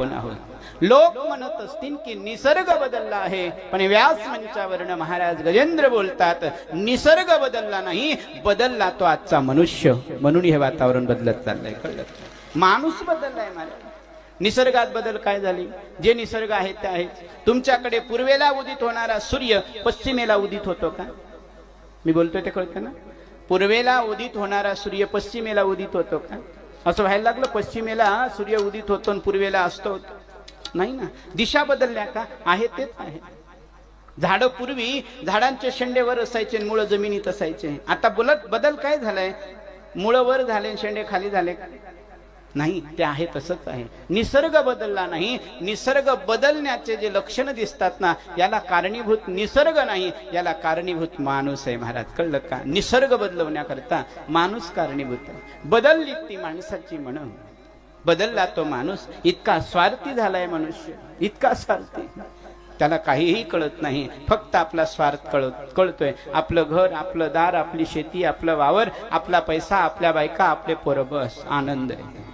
आपण आहोत. लोक म्हणत असतील की निसर्ग बदलला आहे पण व्यास मंचावरनं महाराज गजेंद्र बोलतात निसर्ग बदलला नाही बदलला तो आजचा मनुष्य. म्हणून हे वातावरण बदलत चाललंय कळलं? माणूस बदललाय महाराज निसर्गात बदल काय झाली? जे निसर्ग आहे ते आहे तुमच्याकडे पूर्वेला उदित होणारा सूर्य पश्चिमेला उदित होतो का? मी बोलतोय ते कळतं ना? पूर्वेला उदित होणारा सूर्य पश्चिमेला उदित होतो का? असं व्हायला लागलं पश्चिमेला सूर्य उदित होतो आणि पूर्वेला असतो नाही ना? दिशा बदलल्या का? आहे तेच आहे झाडं पूर्वी झाडांचे शेंडेवर असायचे मुळं जमिनीत असायचे. आता बोलत बदल काय झालाय? मुळं वर झाले शेंडे खाली झाले. का नाही ते आहे तसंच आहे. निसर्ग बदलला नाही. निसर्ग बदलण्याचे जे लक्षण दिसतात ना याला कारणीभूत निसर्ग नाही याला कारणीभूत माणूस आहे महाराज. कळलं का? निसर्ग बदलवण्याकरता माणूस कारणीभूत आहे. बदलली ती माणसाची म्हणून. बदलला तो माणूस. इतका स्वार्थी झालाय मनुष्य. इतका स्वार्थी. त्याला काहीही कळत नाही. फक्त आपला स्वार्थ कळत कळतोय. आपलं घर आपलं दार आपली शेती आपलं वावर आपला पैसा आपल्या बायका आपले पोरं बस. आनंद आहे.